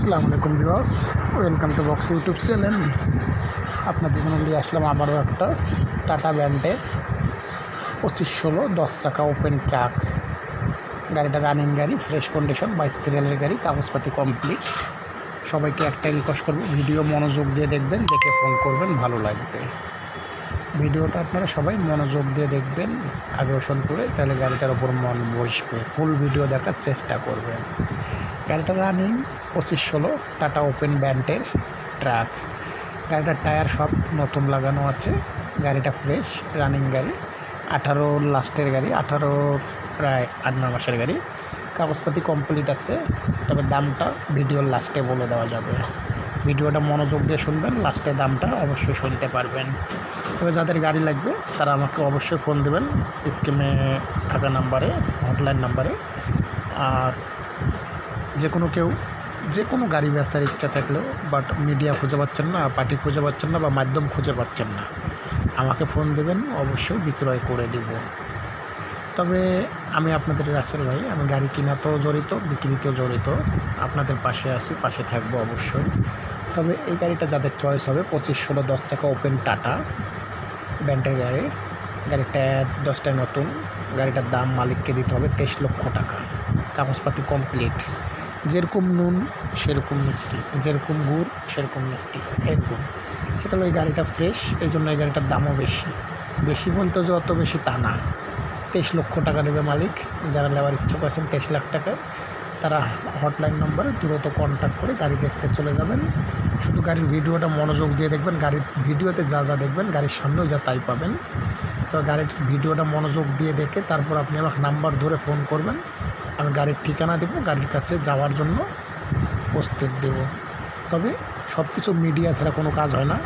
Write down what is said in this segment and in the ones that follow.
আসসালামু আলাইকুম বিওয়াস welcome to box YouTube channel আপনাদের জন্য নিয়ে আসলাম আবারও একটা টাটা ব্যান্ডের পঁচিশ ষোলো দশ চাকা ওপেন ট্রাক গাড়িটা রানিং গাড়ি ফ্রেশ কন্ডিশন বাইশ সিরিয়ালের গাড়ি, কাগজপাতি কমপ্লিট সবাইকে একটা রিকোয়েস্ট করব ভিডিও মনোযোগ দিয়ে দেখবেন, দেখে ফোন করবেন, ভালো লাগবে। ভিডিওটা আপনারা সবাই মনোযোগ দিয়ে দেখবেন আকর্ষণ করে তাহলে গাড়িটার ওপর মন বসবে ফুল ভিডিও দেখার চেষ্টা করবেন। গাড়িটা রানিং পঁচিশ ষোলো টাটা ওপেন ব্যান্ডের ট্রাক গাড়িটার টায়ার সব নতুন লাগানো আছে, গাড়িটা ফ্রেশ রানিং গাড়ি। আঠারো লাস্টের গাড়ি, আঠারো প্রায় আট ন মাসের গাড়ি। কাগজপাতি কমপ্লিট আছে, তবে দামটা ভিডিওর লাস্টে বলে দেওয়া যাবে। ভিডিওটা মনোযোগ দিয়ে শুনবেন লাস্টে দামটা অবশ্যই শুনতে পারবেন। তবে যাদের গাড়ি লাগবে, তারা আমাকে অবশ্যই ফোন দেবেন, স্কিমে থাকা নাম্বারে, হটলাইন নাম্বারে। আর যে কোনো কেউ, যে কোনো গাড়ি বেচার ইচ্ছা থাকলেও, বাট মিডিয়া খুঁজে পাচ্ছেন না, পার্টি খুঁজে পাচ্ছেন না, বা মাধ্যম খুঁজে পাচ্ছেন না, আমাকে ফোন দেবেন, অবশ্যই বিক্রয় করে দেব। তবে আমি আপনাদের রাসেল ভাই, আমি গাড়ি কেনাতেও জড়িত, বিক্রিতেও জড়িত। আপনাদের পাশে আছি, পাশে থাকব অবশ্যই। তবে এই গাড়িটা যাদের চয়েস হবে, পঁচিশ, ষোলো, দশ টাকা ওপেন টাটা ব্যান্ডের গাড়ি। গাড়ির টায়ার দশটায় নতুন। গাড়িটার দাম মালিককে দিতে হবে তেইশ লক্ষ টাকা। কাগজপাতি কমপ্লিট যেরকম নুন, সেরকম মিষ্টি। যেরকম গুড়, সেরকম মিষ্টি। এরকম সেটা হলো এই গাড়িটা ফ্রেশ এই জন্য এই গাড়িটার দামও বেশি। বেশি বলতে যে অত বেশি তা না। তেইশ লক্ষ টাকা দেবে মালিক। যারা নেওয়ার ইচ্ছুক আছেন তেইশ লাখ টাকা। তারা হটলাইন নম্বরে দ্রুত কন্ট্যাক্ট করে গাড়ি দেখতে চলে যাবেন। শুধু গাড়ির ভিডিওটা মনোযোগ দিয়ে দেখবেন, গাড়ির ভিডিওতে যা যা দেখবেন, গাড়ির সামনেও যা তাই পাবেন। তো গাড়িটির ভিডিওটা মনোযোগ দিয়ে দেখে তারপর আপনি আমাকে নাম্বার ধরে ফোন করবেন। আমি গাড়ির ঠিকানা দেবো, গাড়ির কাছে যাওয়ার জন্য প্রস্তুত দেব। তবে সব কিছু মিডিয়া ছাড়া কোনো কাজ হয় না।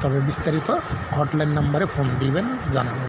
তবে বিস্তারিত হটলাইন নাম্বারে ফোন দিবেন, জানাবেন।